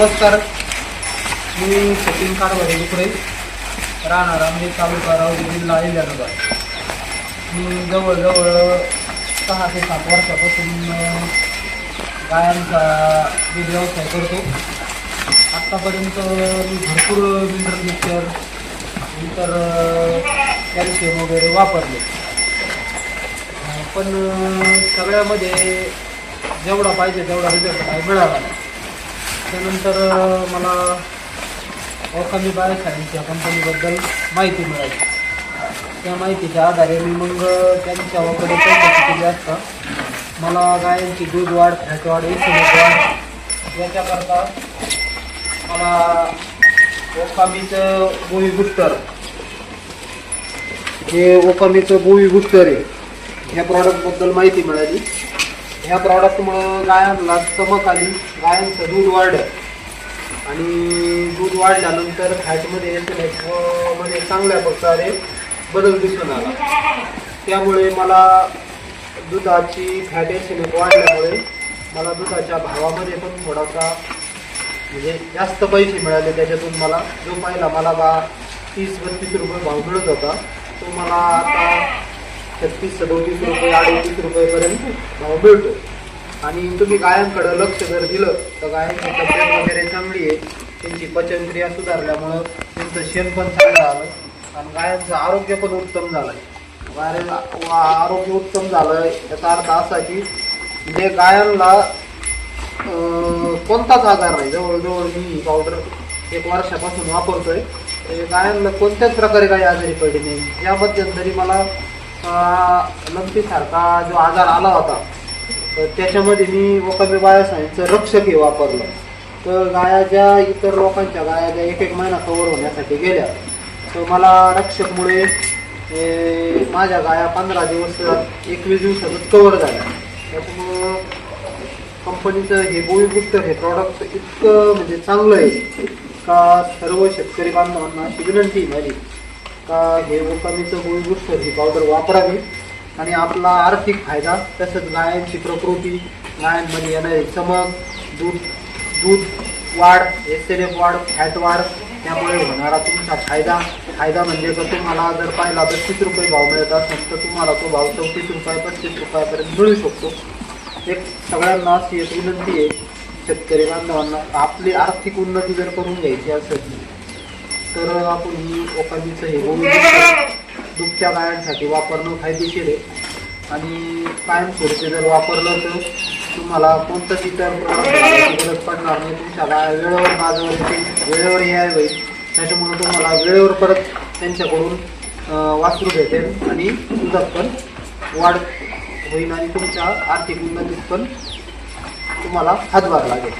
नमस्कार. मी सचिन कारभारी दुकडे राहणार आम्ही म्हणजे तालुका रावजी जिल्हा अहिल्यानगर. मी जवळजवळ सहा ते सात वर्षापासून गायांचा मी व्यवसाय करतो. आत्तापर्यंत मी भरपूर मिनरल मिक्सर नंतर कॅल्शियम वगैरे वापरले. पण सगळ्यामध्ये जेवढा पाहिजे तेवढा रिझल्ट काय मिळाला नाही. त्यानंतर मला ओखामी बायोसायन्स या कंपनीबद्दल माहिती मिळाली. त्या माहितीच्या आधारे मी मग त्यांच्याकडे चौकशी केली असता मला गायांची दूध वाढ फॅट वाढ इन्सुलिन वाढ याच्याकरता मला ओकामीचं गोळी बुस्टर हे ओकामीचं बोवी बुस्टर आहे. ह्या प्रॉडक्टबद्दल माहिती मिळाली. ह्या प्रॉडक्टमुळं गायांना चमक आली. गायांचं दूध वाढलं. आणि दूध वाढल्यानंतर फॅटमध्ये एसमध्ये म्हणजे चांगल्या प्रकारे बदल दिसून आला. त्यामुळे मला दुधाची फॅट एसिनेट वाढल्यामुळे मला दुधाच्या भावामध्ये पण थोडासा म्हणजे जास्त पैसे मिळाले. त्याच्यातून मला जो पहिला मला बा तीस बत्तीस रुपये भाव मिळत होता तो मला आता छत्तीस सदोतीस रुपये अडतीस रुपयेपर्यंत भाव मिळतो. आणि तुम्ही गायांकडं लक्ष जर दिलं तर गायांची तब्येत वगैरे चांगली आहे. त्यांची पचनक्रिया सुधारल्यामुळं त्यांचं शेण पण चांगलं आलं आणि गायांचं आरोग्य पण उत्तम झालं गाय आरोग्य उत्तम झालं याचा अर्थ असा की म्हणजे गायांना कोणताच आजार नाही. जवळजवळ मी ही पावडर एक वर्षापासून वापरतोय. गायांना कोणत्याच प्रकारे काही आजारी पडली नाही. या मध्यंतरी मला लंपीसारखा जो आजार आला होता तर त्याच्यामध्ये मी वकाबी बाळासाहेबांचं रक्षक हे वापरलं. तर गाया ज्या इतर लोकांच्या गाया ज्या एक एक महिना कवर होण्यासाठी गेल्या. तर मला रक्षकमुळे माझ्या गाया पंधरा दिवस एकवीस दिवसातच कवर झाल्या. त्याच्यामुळं कंपनीचं हे गोळी बुस्टर हे प्रॉडक्ट इतकं म्हणजे चांगलं आहे का सर्व शेतकरी बांधवांना अशी विनंती झाली माझी. का हे ओकामीचं गोळी ही पावडर वापरावी. आणि आपला आर्थिक फायदा तसंच गायांची प्रकृती गायांमध्ये म्हणजे येणारे चमक दूध दूध वाढ एस एल एफ वाढ फॅट वाढ त्यामुळे होणारा तुमचा फायदा. फायदा म्हणजे का तुम्हाला जर पाहिला बत्तीस रुपये भाव मिळत असेल तर तुम्हाला तो भाव चौतीस रुपये पस्तीस रुपयापर्यंत मिळू शकतो. एक सगळ्यांना अशी एक विनंती आहे शेतकरी बांधवांना आपली आर्थिक उन्नती जर करून घ्यायची असेल तर आपण ही ओकामीचं हे गोळी दुभत्या गायांसाठी वापरणं फायदेशीर आहे. आणि कायमस्वरूपी जर वापरलं तर तुम्हाला कोणतंच इतर गरज पडणार नाही. तुमच्या गाय वेळेवर बाजावर वेळेवर याय होईल त्याच्यामुळे तुम्हाला वेळेवर परत त्यांच्याकडून वासरू भेटेल आणि दुधात पण वाढ होईल आणि तुमच्या आर्थिक उन्नतीत पण तुम्हाला हातभार लागेल.